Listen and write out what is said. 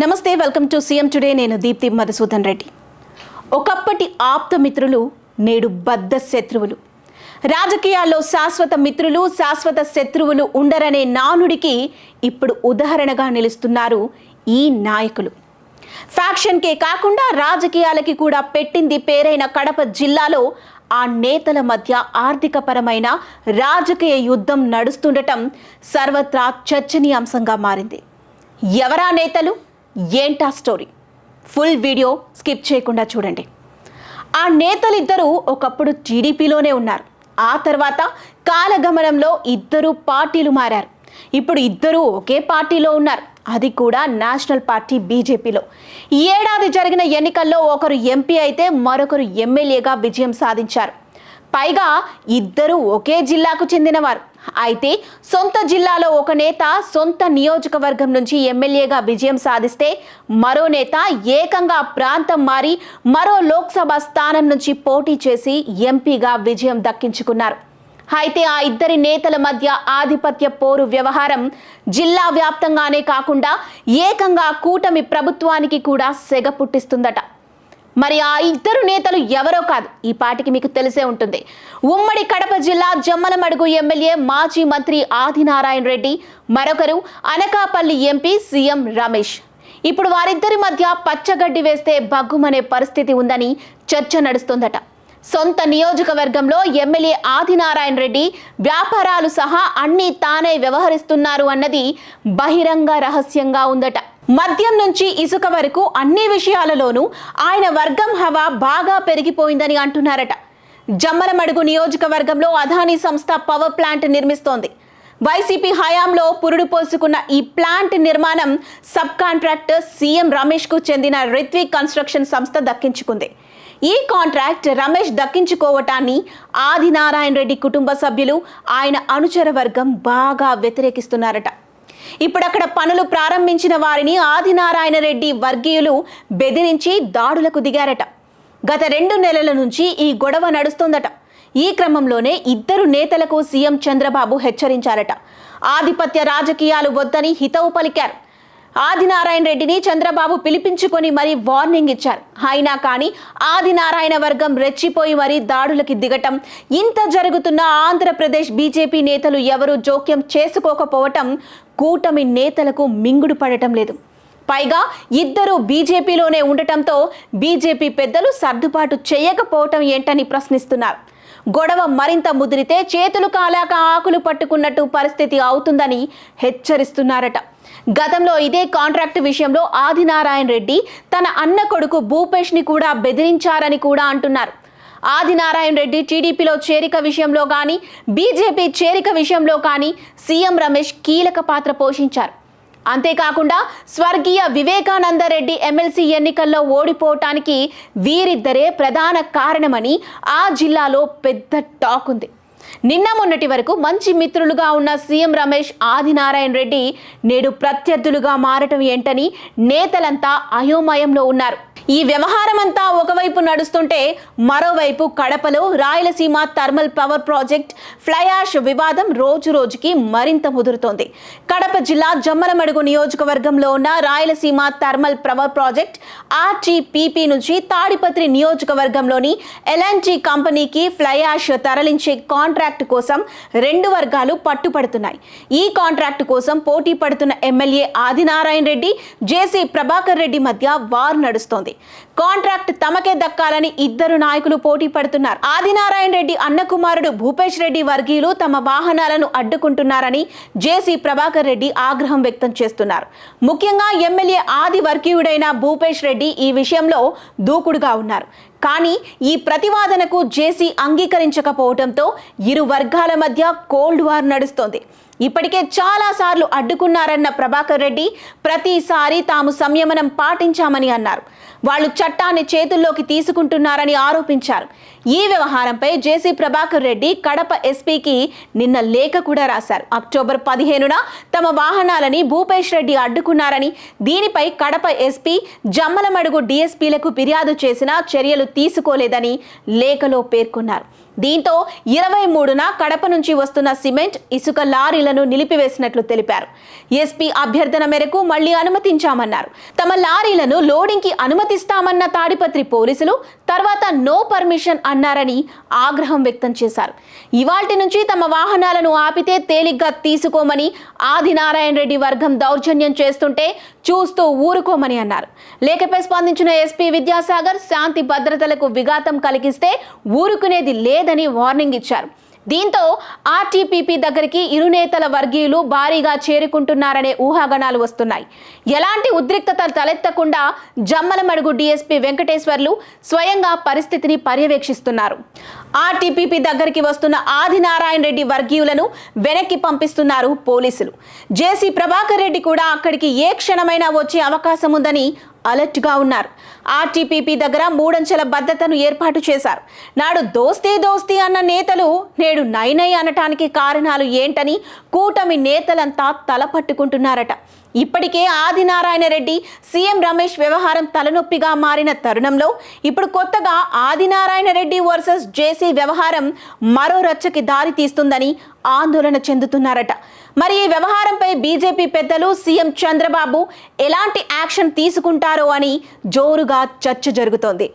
నమస్తే welcome to CM today. నేను దీప్తి మధుసూదన్ రెడ్డి. ఒకప్పటి ఆప్త మిత్రులు నేడు బద్ధ శత్రువులు. రాజకీయాల్లో శాశ్వత మిత్రులు శాశ్వత శత్రువులు ఉండరనే నానుడికి ఇప్పుడు ఉదాహరణగా నిలుస్తున్నారు ఈ నాయకులు. ఫ్యాక్షన్కే కాకుండా రాజకీయాలకి కూడా పెట్టింది పేరైన కడప జిల్లాలో ఆ నేతల మధ్య ఆర్థికపరమైన రాజకీయ యుద్ధం నడుస్తుండటం సర్వత్రా చర్చనీయాంశంగా మారింది. ఎవరా నేతలు? ఏంటా స్టోరీ? ఫుల్ వీడియో స్కిప్ చేయకుండా చూడండి. ఆ నేతలిద్దరూ ఒకప్పుడు టీడీపీలోనే ఉన్నారు. ఆ తర్వాత కాలగమనంలో ఇద్దరు పార్టీలు మారారు. ఇప్పుడు ఇద్దరూ ఒకే పార్టీలో ఉన్నారు. అది కూడా నేషనల్ పార్టీ బీజేపీలో. ఈ ఏడాది జరిగిన ఎన్నికల్లో ఒకరు ఎంపీ అయితే మరొకరు ఎమ్మెల్యేగా విజయం సాధించారు. పైగా ఇద్దరు ఒకే జిల్లాకు చెందినవారు. అయితే సొంత జిల్లాలో ఒక నేత సొంత నియోజకవర్గం నుంచి ఎమ్మెల్యేగా విజయం సాధిస్తే మరో నేత ఏకంగా ప్రాంతం మారి మరో లోక్సభ స్థానం నుంచి పోటీ చేసి ఎంపీగా విజయం దక్కించుకున్నారు. అయితే ఆ ఇద్దరి నేతల మధ్య ఆధిపత్య పోరు వ్యవహారం జిల్లా వ్యాప్తంగానే కాకుండా ఏకంగా కూటమి ప్రభుత్వానికి కూడా సెగ పుట్టిస్తుందట. మరి ఆ ఇద్దరు నేతలు ఎవరో కాదు. ఈ పాటికి మీకు తెలిసే ఉంటుంది. ఉమ్మడి కడప జిల్లా జమ్మలమడుగు ఎమ్మెల్యే మాజీ మంత్రి ఆదినారాయణ రెడ్డి మరొకరు అనకాపల్లి ఎంపీ సీఎం రమేష్. ఇప్పుడు వారిద్దరి మధ్య పచ్చగడ్డి వేస్తే బగ్గుమనే పరిస్థితి ఉందని చర్చ నడుస్తుందట. సొంత నియోజకవర్గంలో ఎమ్మెల్యే ఆదినారాయణ రెడ్డి వ్యాపారాలు సహా అన్నీ తానే వ్యవహరిస్తున్నారు అన్నది బహిరంగ రహస్యంగా ఉందట. మద్యం నుంచి ఇసుక వరకు అన్ని విషయాలలోనూ ఆయన వర్గం హవా బాగా పెరిగిపోయిందని అంటున్నారట. జమ్మలమడుగు నియోజకవర్గంలో అదానీ సంస్థ పవర్ ప్లాంట్ నిర్మిస్తోంది. వైసీపీ హయాంలో పురుడు పోసుకున్న ఈ ప్లాంట్ నిర్మాణం సబ్ కాంట్రాక్టర్ సీఎం రమేష్కు చెందిన రిత్విక్ కన్స్ట్రక్షన్ సంస్థ దక్కించుకుంది. ఈ కాంట్రాక్ట్ రమేష్ దక్కించుకోవటాన్ని ఆదినారాయణ రెడ్డి కుటుంబ సభ్యులు ఆయన అనుచర వర్గం బాగా వ్యతిరేకిస్తున్నారట. ఇప్పుడక్కడ పనులు ప్రారంభించిన వారిని ఆదినారాయణ రెడ్డి వర్గీయులు బెదిరించి దాడులకు దిగారట. గత రెండు నెలల నుంచి ఈ గొడవ నడుస్తోందట. ఈ క్రమంలోనే ఇద్దరు నేతలకు సీఎం చంద్రబాబు హెచ్చరించారట. ఆధిపత్య రాజకీయాలు వద్దని హితవు పలికారు. ఆదినారాయణ రెడ్డిని చంద్రబాబు పిలిపించుకొని మరీ వార్నింగ్ ఇచ్చారు. అయినా కానీ ఆదినారాయణ వర్గం రెచ్చిపోయి మరీ దాడులకి దిగటం ఇంత జరుగుతున్న ఆంధ్రప్రదేశ్ బీజేపీ నేతలు ఎవరూ జోక్యం చేసుకోకపోవటం కూటమి నేతలకు మింగుడు పడటం లేదు. పైగా ఇద్దరు బీజేపీలోనే ఉండటంతో బీజేపీ పెద్దలు సర్దుబాటు చేయకపోవటం ఏంటని ప్రశ్నిస్తున్నారు. గొడవ మరింత ముదిరితే చేతులు కాలాక ఆకులు పట్టుకున్నట్టు పరిస్థితి అవుతుందని హెచ్చరిస్తున్నారట. గతంలో ఇదే కాంట్రాక్ట్ విషయంలో ఆదినారాయణ రెడ్డి తన అన్న కొడుకు భూపేష్ని కూడా బెదిరించారని కూడా అంటున్నారు. ఆదినారాయణ రెడ్డి టీడీపీలో చేరిక విషయంలో కానీ బీజేపీ చేరిక విషయంలో కానీ సీఎం రమేష్ కీలక పాత్ర పోషించారు. అంతేకాకుండా స్వర్గీయ వివేకానందరెడ్డి ఎమ్మెల్సీ ఎన్నికల్లో ఓడిపోవటానికి వీరిద్దరే ప్రధాన కారణమని ఆ జిల్లాలో పెద్ద టాక్ ఉంది. నిన్న మొన్నటి వరకు మంచి మిత్రులుగా ఉన్న సీఎం రమేష్ ఆదినారాయణ రెడ్డి నేడు ప్రత్యర్థులుగా మారటం ఏంటని నేతలంతా అయోమయంలో ఉన్నారు. ఈ వ్యవహారం అంతా ఒకవైపు నడుస్తుంటే మరోవైపు కడపలో Rayalaseema thermal power project fly ash వివాదం రోజు రోజుకి మరింత ముదురుతోంది. కడప జిల్లా జమ్మలమడుగు నియోజకవర్గంలో ఉన్న Rayalaseema thermal power project RTPP నుంచి తాడిపత్రి నియోజకవర్గంలోని ఎల్ఎన్జీ కంపెనీకి ఫ్లయాష్ తరలించే కాంట్రాక్ట్ కోసం రెండు వర్గాలు పట్టుపడుతున్నాయి. ఈ కాంట్రాక్ట్ కోసం పోటీ పడుతున్న ఎమ్మెల్యే ఆదినారాయణ రెడ్డి జేసీ ప్రభాకర్ రెడ్డి మధ్య వార్ నడుస్తోంది. కాంట్రాక్ట్ తమకే దక్కాలని ఇద్దరు నాయకులు పోటీ పడుతున్నారు. ఆదినారాయణ రెడ్డి అన్న కుమారుడు భూపేష్ రెడ్డి వర్గీయులు తమ వాహనాలను అడ్డుకుంటున్నారని జేసీ ప్రభాకర్ రెడ్డి ఆగ్రహం వ్యక్తం చేస్తున్నారు. ముఖ్యంగా ఎమ్మెల్యే ఆది వర్గీయుడైన భూపేష్ రెడ్డి ఈ విషయంలో దూకుడుగా ఉన్నారు. కానీ ఈ ప్రతివాదనకు జేసీ అంగీకరించకపోవడంతో ఇరు వర్గాల మధ్య కోల్డ్ వార్ నడుస్తోంది. ఇప్పటికే చాలాసార్లు అడ్డుకున్నారన్న ప్రభాకర్ రెడ్డి ప్రతిసారి తాము సంయమనం పాటించామని అన్నారు. వాళ్ళు చట్టాన్ని చేతుల్లోకి తీసుకుంటున్నారని ఆరోపించారు. ఈ వ్యవహారంపై జేసీ ప్రభాకర్ రెడ్డి కడప ఎస్పీకి నిన్న లేఖ కూడా రాశారు. అక్టోబర్ పదిహేనున తమ వాహనాలని భూపేష్ రెడ్డి అడ్డుకున్నారని దీనిపై కడప ఎస్పీ జమ్మలమడుగు డిఎస్పీలకు ఫిర్యాదు చేసినా చర్యలు తీసుకోలేదని లేఖలో పేర్కొన్నారు. దీంతో ఇరవై మూడున కడప నుంచి వస్తున్న సిమెంట్ ఇసుక లారీలను నిలిపివేసినట్లు తెలిపారు. ఎస్పీ అభ్యర్థన మేరకు మళ్ళీ అనుమతించామన్నారు. తమ లారీలను లోడింగ్కి అనుమతిస్తామన్న తాడిపత్రి పోలీసులు తర్వాత నో పర్మిషన్ అన్నారని ఆగ్రహం వ్యక్తం చేశారు. ఇవాల్టి నుంచి తమ వాహనాలను ఆపితే తేలిగ్గా తీసుకోమని ఆదినారాయణ రెడ్డి వర్గం దౌర్జన్యం చేస్తుంటే చూస్తూ ఊరుకోమని అన్నారు. లేఖపై స్పందించిన ఎస్పీ విద్యాసాగర్ శాంతి భద్రతలకు విఘాతం కలిగిస్తే ఊరుకునేది లేదని వార్నింగ్ ఇచ్చారు. దీంతో ఆర్టీపీపీ దగ్గరికి ఇరు నేతల వర్గీయులు భారీగా చేరుకుంటున్నారనే ఊహాగణాలు వస్తున్నాయి. ఎలాంటి ఉద్రిక్తతలు తలెత్తకుండా జమ్మలమడుగు డీఎస్పీ వెంకటేశ్వర్లు స్వయంగా పరిస్థితిని పర్యవేక్షిస్తున్నారు. ఆర్టీపీపీ దగ్గరికి వస్తున్న ఆదినారాయణ రెడ్డి వర్గీయులను వెనక్కి పంపిస్తున్నారు పోలీసులు. జేసీ ప్రభాకర్ రెడ్డి కూడా అక్కడికి ఏ క్షణమైనా వచ్చే అవకాశం ఉందని అలర్ట్గా ఉన్నారు. ఆర్టీపీపీ దగ్గర మూడంచెల భద్రతను ఏర్పాటు చేశారు. నాడు దోస్తీ దోస్తీ అన్న నేతలు నేడు నైనై అనటానికి కారణాలు ఏంటని కూటమి నేతలంతా తలపట్టుకుంటున్నారట. ఇప్పటికే ఆదినారాయణ రెడ్డి సీఎం రమేష్ వ్యవహారం తలనొప్పిగా మారిన తరుణంలో ఇప్పుడు కొత్తగా ఆదినారాయణ రెడ్డి వర్సెస్ జేసీ వ్యవహారం మరో రచ్చకి దారి తీస్తుందని ఆందోళన చెందుతున్నారట. మరి ఈ వ్యవహారంపై బీజేపీ పెద్దలు సీఎం చంద్రబాబు ఎలాంటి యాక్షన్ తీసుకుంటారో అని జోరుగా చర్చ జరుగుతోంది.